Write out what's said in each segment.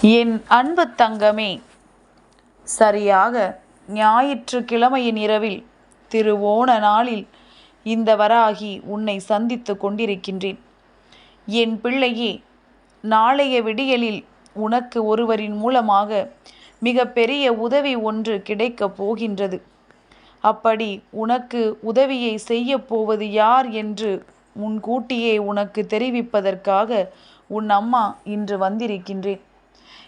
என் அன்பு தங்கமே சரியாக ஞாயிற்றுக்கிழமையின் இரவில் திருவோண நாளில் இந்த வராகி உன்னை சந்தித்து கொண்டிருக்கின்றேன். என் பிள்ளையே நாளைய விடியலில் உனக்கு ஒருவரின் மூலமாக மிக பெரிய உதவி ஒன்று கிடைக்கப் போகின்றது. அப்படி உனக்கு உதவியை செய்யப் போவது யார் என்று முன்கூட்டியே உனக்கு தெரிவிப்பதற்காக உன் அம்மா இன்று வந்திருக்கின்றேன்.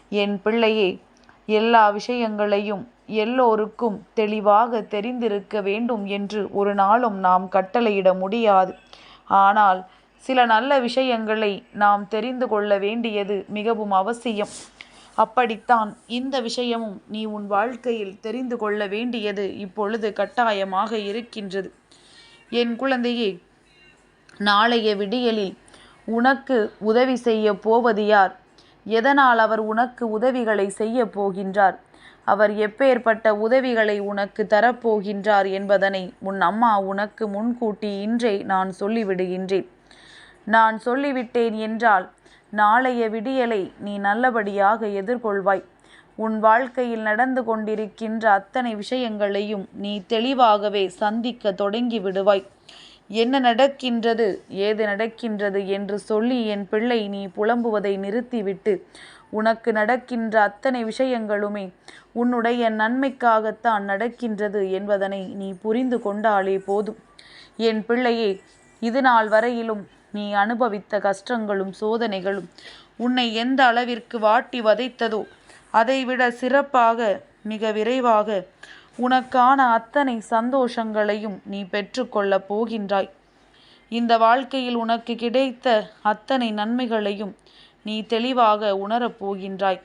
என் பிள்ளையே எல்லா விஷயங்களையும் எல்லோருக்கும் தெளிவாக தெரிந்திருக்க வேண்டும் என்று ஒரு நாளும் நாம் கட்டளையிட முடியாது. ஆனால் சில நல்ல விஷயங்களை நாம் தெரிந்து கொள்ள வேண்டியது மிகவும் அவசியம். அப்படித்தான் இந்த விஷயமும் நீ உன் வாழ்க்கையில் தெரிந்து கொள்ள வேண்டியது இப்பொழுது கட்டாயமாக இருக்கின்றது. என் குழந்தையே நாளைய விடியலில் உனக்கு உதவி செய்ய போவது யார்? எதனால் அவர் உனக்கு உதவிகளை செய்ய போகின்றார்? அவர் எப்பேற்பட்ட உதவிகளை உனக்கு தரப்போகின்றார் என்பதனை உன் அம்மா உனக்கு முன்கூட்டி இன்றே நான் சொல்லிவிடுகின்றேன். நான் சொல்லிவிட்டேன் என்றால் நாளைய விடியலை நீ நல்லபடியாக எதிர்கொள்வாய். உன் வாழ்க்கையில் நடந்து கொண்டிருக்கின்ற அத்தனை விஷயங்களையும் நீ தெளிவாகவே சந்திக்க தொடங்கி விடுவாய் என்ன நடக்கின்றது? ஏது நடக்கின்றது? என்று சொல்லி என் பிள்ளை நீ புலம்புவதை நிறுத்திவிட்டு உனக்கு நடக்கின்ற அத்தனை விஷயங்களுமே உன்னுடைய நன்மைக்காகத்தான் நடக்கின்றது என்பதனை நீ புரிந்து கொண்டாலே போதும். என் பிள்ளையே இது நாள் வரையிலும் நீ அனுபவித்த கஷ்டங்களும் சோதனைகளும் உன்னை எந்த அளவிற்கு வாட்டி வதைத்ததோ அதைவிட சிறப்பாக மிக விரைவாக உனக்கான அத்தனை சந்தோஷங்களையும் நீ பெற்றுக்கொள்ளப் போகின்றாய். இந்த வாழ்க்கையில் உனக்கு கிடைத்த அத்தனை நன்மைகளையும் நீ தெளிவாக உணரப் போகின்றாய்.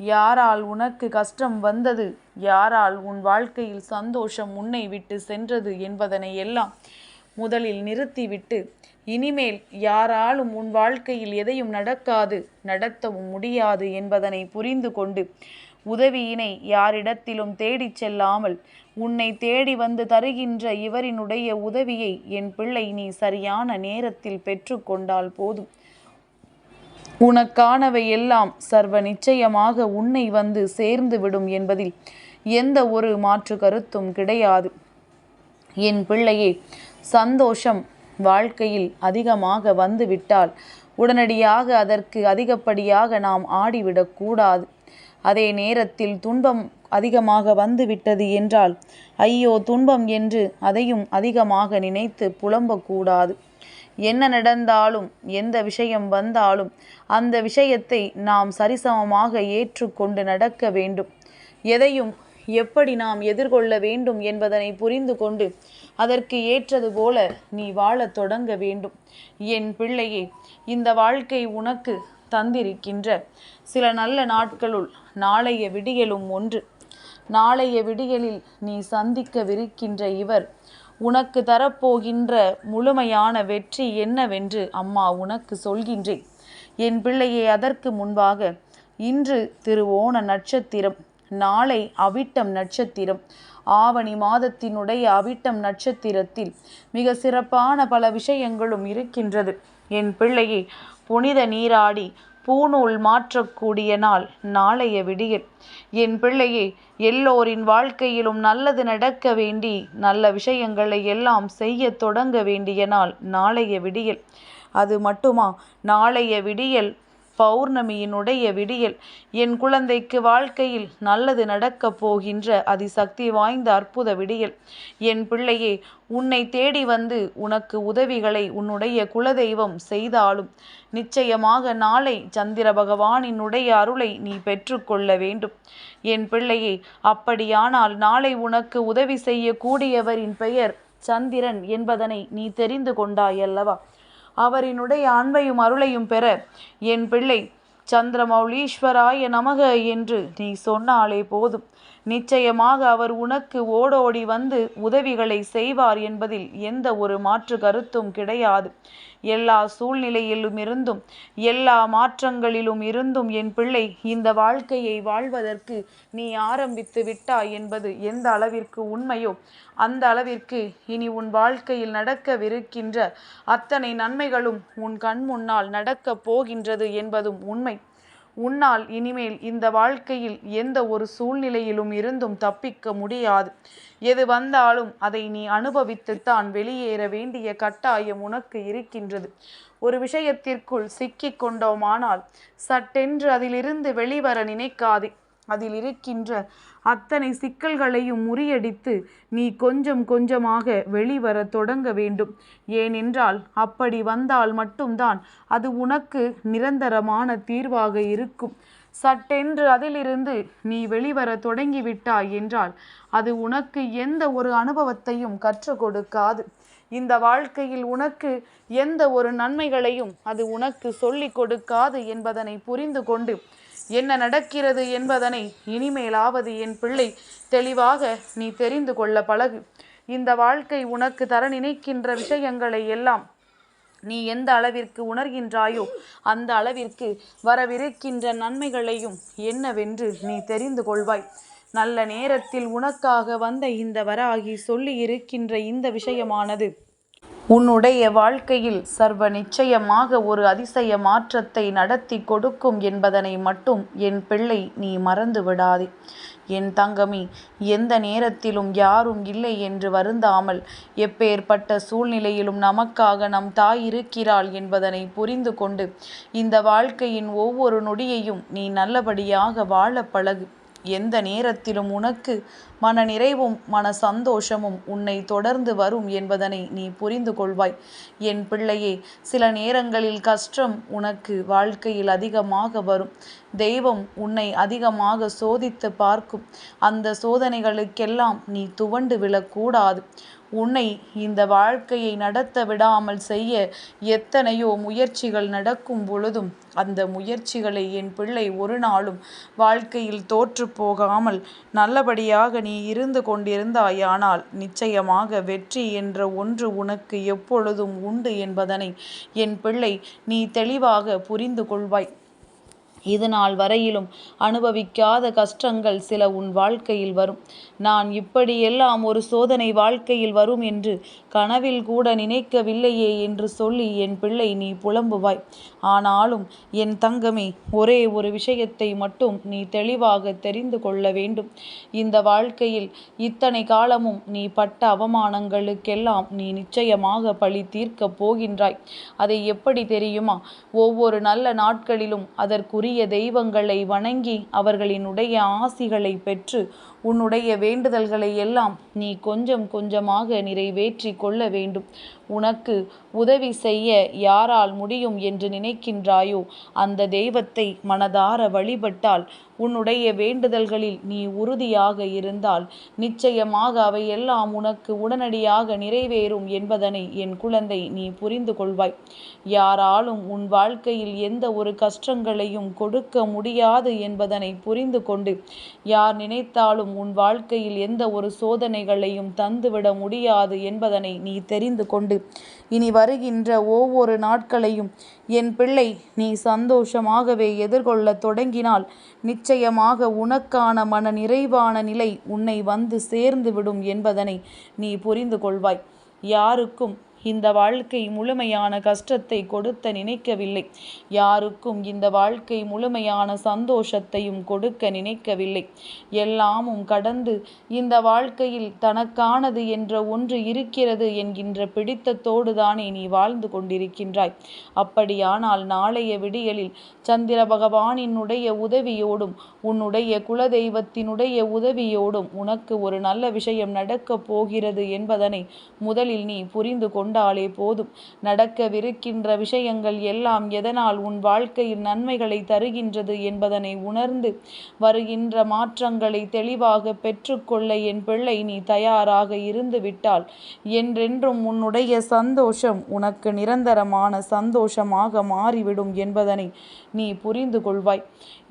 யாரால் உனக்கு கஷ்டம் வந்தது? யாரால் உன் வாழ்க்கையில் சந்தோஷம் உன்னை விட்டு சென்றது என்பதனை எல்லாம் முதலில் நிறுத்திவிட்டு இனிமேல் யாராலும் உன் வாழ்க்கையில் எதையும் நடக்காது நடத்தவும் முடியாது என்பதனை புரிந்து கொண்டு உதவியினை யாரிடத்திலும் தேடிச் செல்லாமல் உன்னை தேடி வந்து தருகின்ற இவரினுடைய உதவியை என் பிள்ளை நீ சரியான நேரத்தில் பெற்றுக்கொண்டால் போதும். உனக்கானவை எல்லாம் சர்வ நிச்சயமாக உன்னை வந்து சேர்ந்துவிடும் என்பதில் எந்த ஒரு மாற்று கருத்தும் கிடையாது. என் பிள்ளையே சந்தோஷம் வாழ்க்கையில் அதிகமாக வந்துவிட்டால் உடனடியாக அதற்கு அதிகப்படியாக நாம் ஆடிவிடக்கூடாது அதே நேரத்தில் துன்பம் அதிகமாக வந்துவிட்டது என்றால் ஐயோ துன்பம் என்று அதையும் அதிகமாக நினைத்து புலம்பக்கூடாது. என்ன நடந்தாலும் எந்த விஷயம் வந்தாலும் அந்த விஷயத்தை நாம் சரிசமமாக ஏற்றுக்கொண்டு நடக்க வேண்டும். எதையும் எப்படி நாம் எதிர்கொள்ள வேண்டும் என்பதனை புரிந்து கொண்டு அதற்கு ஏற்றது போல நீ வாழத் தொடங்க வேண்டும். என் பிள்ளையே இந்த வாழ்க்கை உனக்கு தந்திருக்கின்ற சில நல்ல நாட்களுள் நாளைய விடியலும் ஒன்று. நாளைய விடியலில் நீ சந்திக்கவிருக்கின்ற இவர் உனக்கு தரப்போகின்ற முழுமையான வெற்றி என்னவென்று அம்மா உனக்கு சொல்கின்றேன் என் பிள்ளையை அதற்கு முன்பாக இன்று திருவோண நட்சத்திரம் நாளை அவிட்டம் நட்சத்திரம். ஆவணி மாதத்தினுடைய அவிட்டம் நட்சத்திரத்தில் மிக சிறப்பான பல விஷயங்களும் இருக்கின்றது. என் பிள்ளையை புனித நீராடி பூநூல் மாற்றக்கூடிய நாள் நாளைய விடியல். என் பிள்ளையே எல்லோரின் வாழ்க்கையிலும் நல்லது நடக்க வேண்டி நல்ல விஷயங்களை எல்லாம் செய்ய தொடங்க வேண்டிய நாள் நாளைய விடியல். அது மட்டுமா? நாளைய விடியல் பௌர்ணமியினுடைய விடியல். என் குழந்தைக்கு வாழ்க்கையில் நல்லது நடக்கப் போகின்ற அதிசக்தி வாய்ந்த அற்புத விடியல். என் பிள்ளையே உன்னை தேடி வந்து உனக்கு உதவிகளை உன்னுடைய குலதெய்வம் செய்தாலும் நிச்சயமாக நாளை சந்திர பகவானினுடைய அருளை நீ பெற்றுக்கொள்ள வேண்டும். என் பிள்ளையே அப்படியானால் நாளை உனக்கு உதவி செய்யக்கூடியவரின் பெயர் சந்திரன் என்பதனை நீ தெரிந்து கொண்டாயல்லவா? அவரினுடைய அன்பையும் அருளையும் பெற என் பிள்ளை சந்திரமௌலீஸ்வராய நமக என்று நீ சொன்னாலே போதும். நிச்சயமாக அவர் உனக்கு ஓடோடி வந்து உதவிகளை செய்வார் என்பதில் எந்த ஒரு மாற்று கருத்தும் கிடையாது. எல்லா சூழ்நிலையிலும் இருந்தும் எல்லா மாற்றங்களிலும் இருந்தும் என் பிள்ளை இந்த வாழ்க்கையை வாழ்வதற்கு நீ ஆரம்பித்து விட்டாய் என்பது எந்த அளவிற்கு உண்மையோ அந்த அளவிற்கு இனி உன் வாழ்க்கையில் நடக்கவிருக்கின்ற அத்தனை நன்மைகளும் உன் கண் முன்னால் நடக்கப் போகின்றது என்பதும் உண்மை. உன்னால் இனிமேல் இந்த வாழ்க்கையில் எந்த ஒரு சூழ்நிலையிலும் இருந்தும் தப்பிக்க முடியாது. எது வந்தாலும் அதை நீ அனுபவித்துத்தான் வெளியேற வேண்டிய கட்டாயம் உனக்கு இருக்கின்றது. ஒரு விஷயத்திற்குள் சிக்கிக் கொண்டோமானால் சட்டென்று அதிலிருந்து வெளிவர நினைக்காதே. அதில் இருக்கின்ற அத்தனை சிக்கல்களையும் முறியடித்து நீ கொஞ்சம் கொஞ்சமாக வெளிவர தொடங்க வேண்டும். ஏனென்றால் அப்படி வந்தால் மட்டும்தான் அது உனக்கு நிரந்தரமான தீர்வாக இருக்கும். சட்டென்று அதிலிருந்து நீ வெளிவர தொடங்கிவிட்டாய் என்றால் அது உனக்கு எந்த ஒரு அனுபவத்தையும் கற்றுக் கொடுக்காது. இந்த வாழ்க்கையில் உனக்கு எந்த ஒரு நன்மைகளையும் அது உனக்கு சொல்லிக் கொடுக்காது என்பதனை புரிந்து கொண்டு என்ன நடக்கிறது என்பதனை இனிமேலாவது என் பிள்ளை தெளிவாக நீ தெரிந்து கொள்ள பழகு. இந்த வாழ்க்கை உனக்கு தர நினைக்கின்ற விஷயங்களை எல்லாம் நீ எந்த அளவிற்கு உணர்கின்றாயோ அந்த அளவிற்கு வரவிருக்கின்ற நன்மைகளையும் என்னவென்று நீ தெரிந்து கொள்வாய். நல்ல நேரத்தில் உனக்காக வந்த இந்த வராகி சொல்லி இருக்கின்ற இந்த விஷயமானது உன்னுடைய வாழ்க்கையில் சர்வ நிச்சயமாக ஒரு அதிசய மாற்றத்தை நடத்தி கொடுக்கும் என்பதனை மட்டும் என் பிள்ளை நீ மறந்து விடாதே. என் தங்கமி எந்த நேரத்திலும் யாரும் இல்லை என்று வருந்தாமல் எப்பேற்பட்ட சூழ்நிலையிலும் நமக்காக நம் தாய் இருக்கிறாள் என்பதனை புரிந்து கொண்டு இந்த வாழ்க்கையின் ஒவ்வொரு நொடியையும் நீ நல்லபடியாக வாழ பழகு. எந்த நேரத்திலும் உனக்கு மன நிறைவும் மன சந்தோஷமும் உன்னை தொடர்ந்து வரும் என்பதனை நீ புரிந்து கொள்வாய். என் பிள்ளையே சில நேரங்களில் கஷ்டம் உனக்கு வாழ்க்கையில் அதிகமாக வரும். தெய்வம் உன்னை அதிகமாக சோதித்து பார்க்கும். அந்த சோதனைகளுக்கெல்லாம் நீ துவண்டு விழக்கூடாது. உன்னை இந்த வாழ்க்கையை நடத்த விடாமல் செய்ய எத்தனையோ முயற்சிகள் நடக்கும் பொழுதும் அந்த முயற்சிகளை என் பிள்ளை ஒரு நாளும் வாழ்க்கையில் தோற்று போகாமல் நல்லபடியாக நீ இருந்து கொண்டிருந்தாயானால் நிச்சயமாக வெற்றி என்ற ஒன்று உனக்கு எப்பொழுதும் உண்டு என்பதனை என் பிள்ளை நீ தெளிவாக புரிந்து கொள்வாய். இது நாள் வரையிலும் அனுபவிக்காத கஷ்டங்கள் சில உன் வாழ்க்கையில் வரும். நான் இப்படியெல்லாம் ஒரு சோதனை வாழ்க்கையில் வரும் என்று கனவில் கூட நினைக்கவில்லையே என்று சொல்லி என் பிள்ளை நீ புலம்புவாய். ஆனாலும் என் தங்கமே ஒரே ஒரு விஷயத்தை மட்டும் நீ தெளிவாக தெரிந்து கொள்ள வேண்டும். இந்த வாழ்க்கையில் இத்தனை காலமும் நீ பட்ட அவமானங்களுக்கெல்லாம் நீ நிச்சயமாக பழி தீர்க்கப் போகின்றாய். அதை எப்படி தெரியுமா? ஒவ்வொரு நல்ல நாட்களிலும் அதற்குரிய பெரிய தெய்வங்களை வணங்கி அவர்களினுடைய ஆசிகளை பெற்று உன்னுடைய வேண்டுதல்களை எல்லாம் நீ கொஞ்சம் கொஞ்சமாக நிறைவேற்றி கொள்ள வேண்டும். உனக்கு உதவி செய்ய யாரால் முடியும் என்று நினைக்கின்றாயோ அந்த தெய்வத்தை மனதார வழிபட்டால் உன்னுடைய வேண்டுதல்களில் நீ உறுதியாக இருந்தால் நிச்சயமாக அவை எல்லாம் உனக்கு உடனடியாக நிறைவேறும் என்பதனை என் குழந்தை நீ புரிந்து கொள்வாய். யாராலும் உன் வாழ்க்கையில் எந்த ஒரு கஷ்டங்களையும் கொடுக்க முடியாது என்பதனை புரிந்து கொண்டு யார் நினைத்தாலும் உன் வாழ்க்கையில் எந்த ஒரு சோதனைகளையும் தந்துவிட முடியாது என்பதனை நீ தெரிந்து கொண்டு. இனி வருகின்ற ஒவ்வொரு நாட்களையும் என் பிள்ளை நீ சந்தோஷமாகவே எதிர்கொள்ள தொடங்கினால் நிச்சயமாக உனக்கான மன நிறைவான நிலை உன்னை வந்து சேர்ந்து விடும் என்பதனை நீ புரிந்து கொள்வாய். யாருக்கும் இந்த வாழ்க்கை முழுமையான கஷ்டத்தை கொடுத்த நினைக்கவில்லை. யாருக்கும் இந்த வாழ்க்கை முழுமையான சந்தோஷத்தையும் கொடுக்க நினைக்கவில்லை. எல்லாமும் கடந்து இந்த வாழ்க்கையில் தனக்கானது என்ற ஒன்று இருக்கிறது என்கின்ற பிடித்தத்தோடு தானே நீ வாழ்ந்து கொண்டிருக்கின்றாய். அப்படியானால் நாளைய விடியலில் சந்திர பகவானினுடைய உதவியோடும் உன்னுடைய குலதெய்வத்தினுடைய உதவியோடும் உனக்கு ஒரு நல்ல விஷயம் நடக்கப் போகிறது என்பதனை முதலில் நீ புரிந்து கொண்டு கொண்டாலே போதும். நடக்கவிருக்கின்ற விஷயங்கள் எல்லாம் எதனால் உன் வாழ்க்கையில் நன்மைகளை தருகின்றது என்பதனை உணர்ந்து வருகின்ற மாற்றங்களை தெளிவாக பெற்றுக்கொள்ள என் பிள்ளை நீ தயாராக இருந்து விட்டால் என்றென்றும் உன்னுடைய சந்தோஷம் உனக்கு நிரந்தரமான சந்தோஷமாக மாறிவிடும் என்பதனை நீ புரிந்து கொள்வாய்.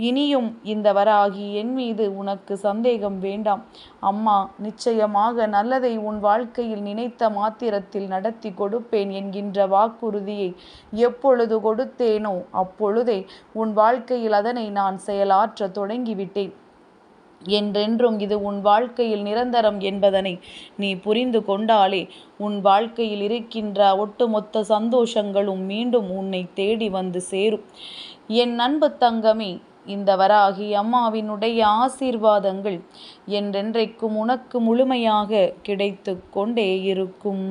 இனியும் இந்த வராகி என் மீது உனக்கு சந்தேகம் வேண்டாம். அம்மா நிச்சயமாக நல்லதை உன் வாழ்க்கையில் நினைத்த மாத்திரத்தில் நடத்தி கொடுப்பேன் என்கின்ற வாக்குறுதியை எப்பொழுது கொடுத்தேனோ அப்பொழுதே உன் வாழ்க்கையில் அதனை நான் செயலாற்ற தொடங்கிவிட்டேன். என்றென்றும் இது உன் வாழ்க்கையில் நிரந்தரம் என்பதனை நீ புரிந்து கொண்டாலே உன் வாழ்க்கையில் இருக்கின்ற ஒட்டுமொத்த சந்தோஷங்களும் மீண்டும் உன்னை தேடி வந்து சேரும். என் அன்பு தங்கமே இந்த வராகி அம்மாவினுடைய ஆசீர்வாதங்கள் என்றென்றைக்கும் உனக்கு முழுமையாக கிடைத்து கொண்டே இருக்கும்.